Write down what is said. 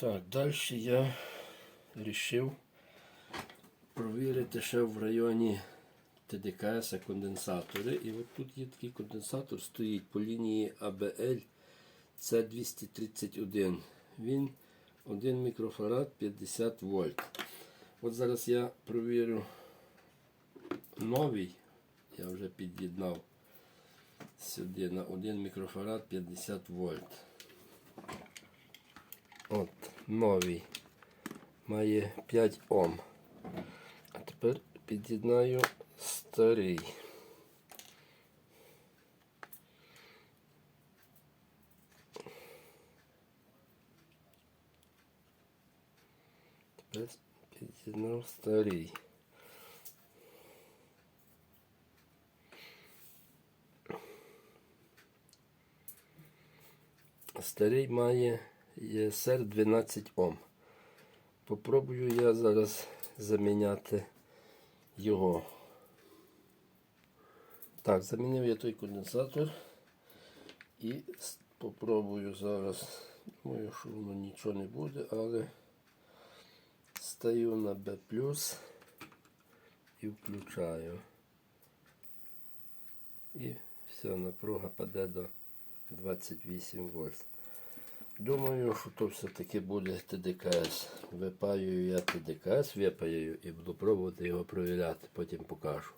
Так, далі я вирішив провірити ще в районі ТДКС конденсатори. І от тут є такий конденсатор, стоїть по лінії АБЛ С231. Він 1 мікрофарад 50 вольт. От зараз я провірю новий. Я вже під'єднав сюди на 1 мікрофарад 50 вольт. От, новий. Має 5 Ом. А тепер під'єднаю старий. Тепер під'єднав старий. Старий має ЄСР 12 Ом. Попробую я зараз заміняти його. Так, замінив я той конденсатор і попробую зараз. Думаю, що воно нічого не буде, але стаю на B і включаю. І все, напруга паде до 28 вольт. Думаю, що то все-таки буде ТДКС. Випаю я ТДКС, випаю і буду пробувати його провіряти, потім покажу.